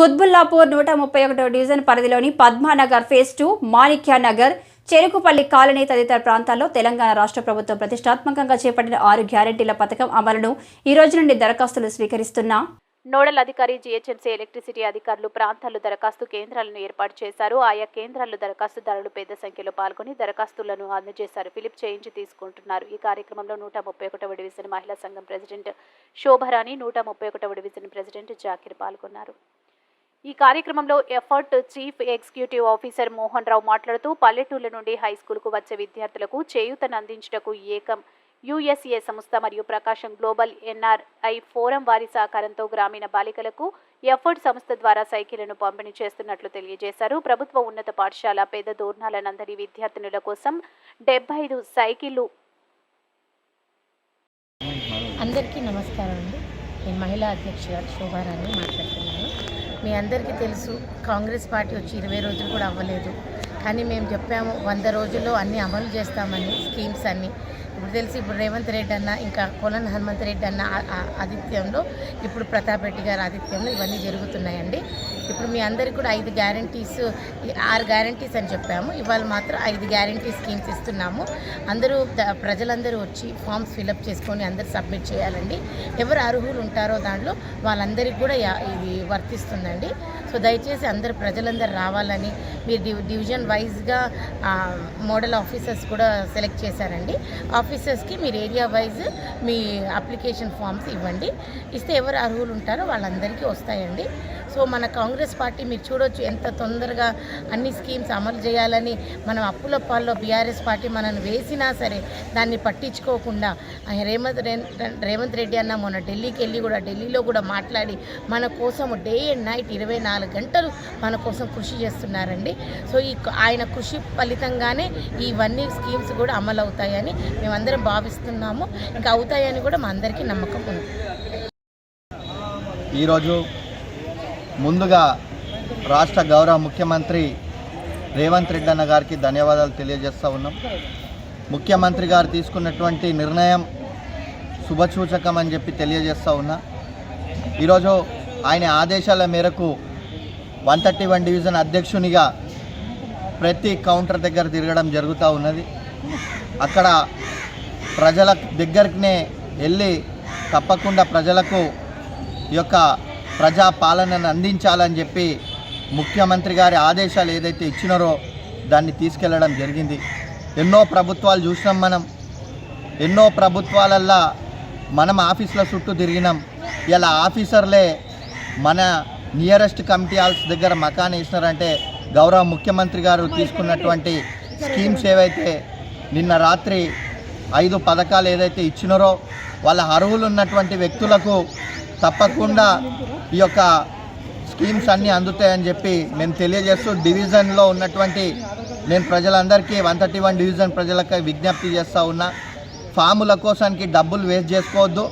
కుత్బుల్లాపూర్ నూట ముప్పై ఒకటో డివిజన్ పరిధిలోని Padmanagar phase two Manikyanagar Cherukupalli colony తదితర ప్రాంతాల్లో తెలంగాణ రాష్ట్ర ప్రభుత్వం ప్రతిష్టాత్మకంగా చేపట్టిన ఆరు గ్యారెంటీల పథకం అమలును ఈ రోజు నుండి దరఖాస్తులు స్వీకరిస్తున్న. నోడల్ అధికారి జీహెచ్ఎంసీ ఎలక్ట్రిసిటీ అధికారులు ప్రాంతాల్లో దరఖాస్తు కేంద్రాలను ఏర్పాటు చేశారు. ఆయా కేంద్రాల్లో దరఖాస్తుదారులు పెద్ద సంఖ్యలో పాల్గొని దరఖాస్తులను అందజేశారు. ఫిలిప్ చేయించి తీసుకుంటున్నారు. ఈ కార్యక్రమంలో నూట ముప్పై ఒకటవ డివిజన్ మహిళా సంఘం ప్రెసిడెంట్ శోభరాణి నూట ముప్పై ఒకటవ డివిజన్ ప్రెసిడెంట్ జాకిర్ పాల్గొన్నారు. ఈ కార్యక్రమంలో effort chief executive officer Mohan Rao మాట్లాడుతూ పల్లెటూళ్ళ నుండి హై స్కూల్కు వచ్చే విద్యార్థులకు చేయూతనందించుటకు ఏకం యుఎస్ఏ సంస్థ మరియు ప్రకాశం గ్లోబల్ ఎన్ఆర్ఐ ఫోరం వారి సహకారంతో గ్రామీణ బాలికలకు ఎఫర్ట్ సంస్థ ద్వారా సైకిళ్ళను పంపిణీ చేస్తున్నట్లు తెలియజేశారు. ప్రభుత్వ ఉన్నత పాఠశాల పేద దూర్ణాలనందరి విద్యార్థినుల కోసం డెబ్బై ఐదు సైకిళ్ళు అందరికీ నమస్కారం అండి. నేను మహిళా అధ్యక్షురాలు మాట్లాడుతున్నాను. మీ అందరికీ తెలుసు కాంగ్రెస్ పార్టీ వచ్చి ఇరవై రోజులు కూడా అవ్వలేదు. కానీ మేము చెప్పాము వంద రోజుల్లో అన్నీ అమలు చేస్తామని స్కీమ్స్ అన్నీ. ఇప్పుడు తెలిసి ఇప్పుడు రేవంత్ రెడ్డి అన్న ఇంకా కొలన్ హనుమంత్ రెడ్డి అన్న ఆదిత్యంలో ఇప్పుడు ప్రతాప్ రెడ్డి గారి ఆదిత్యంలో ఇవన్నీ జరుగుతున్నాయండి. ఇప్పుడు మీ అందరికీ కూడా ఐదు గ్యారంటీస్ ఆరు గ్యారంటీస్ అని చెప్పాము. ఇవాళ మాత్రం ఐదు గ్యారంటీ స్కీమ్స్ ఇస్తున్నాము. అందరూ ప్రజలందరూ వచ్చి ఫామ్స్ ఫిలప్ చేసుకొని అందరూ సబ్మిట్ చేయాలండి. ఎవరు అర్హులు ఉంటారో దాంట్లో వాళ్ళందరికీ కూడా ఇది వర్తిస్తుందండి. సో దయచేసి అందరు ప్రజలందరూ రావాలని మీరు డివ్ డివిజన్ వైజ్గా మోడల్ ఆఫీసర్స్ కూడా సెలెక్ట్ చేశారండి. ఆఫీసర్స్కి మీరు ఏరియా వైజ్ మీ అప్లికేషన్ ఫామ్స్ ఇవ్వండి. ఇస్తే ఎవరు అర్హులు ఉంటారో వాళ్ళందరికీ వస్తాయండి. సో మన కాంగ్రెస్ పార్టీ మీరు చూడొచ్చు ఎంత తొందరగా అన్ని స్కీమ్స్ అమలు చేయాలని మనం అప్పుల పాల్లో బీఆర్ఎస్ పార్టీ మనల్ని వేసినా సరే దాన్ని పట్టించుకోకుండా రేవంత్ రేవంత్ రెడ్డి అన్న మొన్న ఢిల్లీకి వెళ్ళి కూడా ఢిల్లీలో కూడా మాట్లాడి మన కోసం డే అండ్ నైట్ ఇరవై నాలుగు గంటలు మన కోసం కృషి చేస్తున్నారండి. సో ఈ ఆయన కృషి ఫలితంగానే ఇవన్నీ స్కీమ్స్ కూడా అమలు అవుతాయని మేమందరం భావిస్తున్నాము. ఇంకా అవుతాయని కూడా మా అందరికీ నమ్మకం ఉంది. ఈరోజు ముందుగా రాష్ట్ర గౌరవ ముఖ్యమంత్రి రేవంత్ రెడ్డి అన్న గారికి ధన్యవాదాలు తెలియజేస్తూ ఉన్నాం. ముఖ్యమంత్రి గారు తీసుకున్నటువంటి నిర్ణయం శుభసూచకం అని చెప్పి తెలియజేస్తూ ఉన్నా. ఈరోజు ఆయన ఆదేశాల మేరకు వన్ థర్టీ వన్ డివిజన్ అధ్యక్షునిగా ప్రతి కౌంటర్ దగ్గర తిరగడం జరుగుతూ ఉన్నది. అక్కడ ప్రజల దగ్గరనే వెళ్ళి తప్పకుండా ప్రజలకు ఈ యొక్క ప్రజా పాలనను అందించాలని చెప్పి ముఖ్యమంత్రి గారి ఆదేశాలు ఏదైతే ఇచ్చినారో దాన్ని తీసుకెళ్ళడం జరిగింది. ఎన్నో ప్రభుత్వాలు చూసినాం మనం. ఎన్నో ప్రభుత్వాలల్లా మనం ఆఫీసుల చుట్టూ తిరిగినాం. ఇలా ఆఫీసర్లే మన నియరెస్ట్ కమిటీ హాల్స్ దగ్గర మకాన్ వేసినారంటే గౌరవ ముఖ్యమంత్రి గారు తీసుకున్నటువంటి స్కీమ్స్ ఏవైతే నిన్న రాత్రి ఐదు పథకాలు ఏదైతే ఇచ్చినారో వాళ్ళ అర్హులు ఉన్నటువంటి వ్యక్తులకు తప్పకుండా ఈ యొక్క స్కీమ్స్ అన్నీ అందుతాయని చెప్పి మేము తెలియజేస్తూ డివిజన్లో ఉన్నటువంటి నేను ప్రజలందరికీ వన్ థర్టీ వన్ డివిజన్ ప్రజలకు విజ్ఞప్తి చేస్తూ ఉన్నా. ఫాముల కోసానికి డబ్బులు వేస్ట్ చేసుకోవద్దు.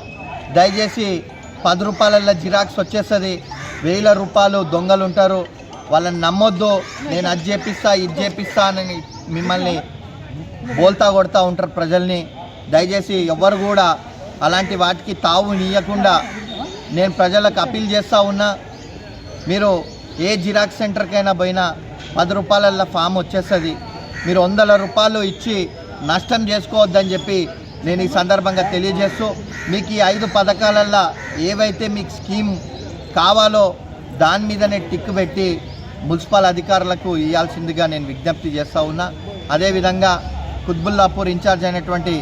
దయచేసి పది రూపాయల జిరాక్స్ వచ్చేస్తుంది. వేల రూపాయలు దొంగలు ఉంటారు. వాళ్ళని నమ్మొద్దు. నేను అది చేపిస్తా ఇది చేపిస్తా అని మిమ్మల్ని బోల్తా కొడతా ఉంటారు ప్రజల్ని. దయచేసి ఎవరు కూడా అలాంటి వాటికి తావు నీయకుండా నేను ప్రజలకు అప్పీల్ చేస్తూ ఉన్నా మీరు ఏ జిరాక్స్ సెంటర్కైనా పోయినా పది రూపాయలల్లో ఫామ్ వచ్చేస్తుంది. మీరు వందల రూపాయలు ఇచ్చి నష్టం చేసుకోవద్దని చెప్పి నేను ఈ సందర్భంగా తెలియజేస్తూ మీకు ఈ ఐదు పథకాలల్లో ఏవైతే మీకు స్కీమ్ కావాలో దాని మీదనే టిక్ పెట్టి మున్సిపల్ అధికారులకు ఇవ్వాల్సిందిగా నేను విజ్ఞప్తి చేస్తూ ఉన్నా. అదేవిధంగా కుత్బుల్లాపూర్ ఇన్ఛార్జ్ అయినటువంటి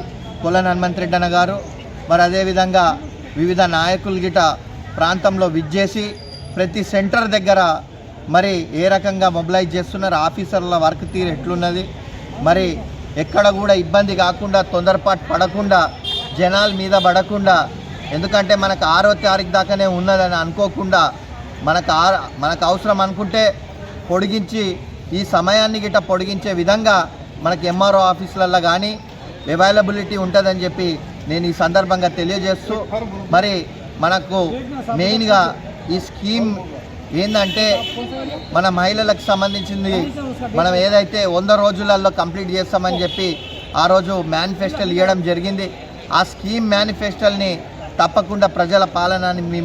కొలన్ హనుమంతరెడ్డి అన్న గారు మరి అదేవిధంగా వివిధ నాయకులు గిట ప్రాంతంలో విజ్జేసి ప్రతి సెంటర్ దగ్గర మరి ఏ రకంగా మొబిలైజ్ చేస్తున్నారు ఆఫీసర్ల వర్క్ తీరు ఎట్లున్నది మరి ఎక్కడ కూడా ఇబ్బంది కాకుండా తొందరపాటు పడకుండా జనాల మీద పడకుండా ఎందుకంటే మనకు ఆరో తారీఖు దాకానే ఉన్నదని అనుకోకుండా మనకు ఆ మనకు అవసరం అనుకుంటే పొడిగించి ఈ సమయాన్ని గిట్ట పొడిగించే విధంగా మనకి ఎంఆర్ఓ ఆఫీసులలో కానీ అవైలబిలిటీ ఉంటుందని చెప్పి నేను ఈ సందర్భంగా తెలియజేస్తూ మరి మనకు మెయిన్గా ఈ స్కీమ్ ఏంటంటే మన మహిళలకు సంబంధించింది మనం ఏదైతే వంద రోజులలో కంప్లీట్ చేస్తామని చెప్పి ఆ రోజు మేనిఫెస్టోలు ఇవ్వడం జరిగింది. ఆ స్కీమ్ మేనిఫెస్టోల్ని తప్పకుండా ప్రజల పాలనని మేము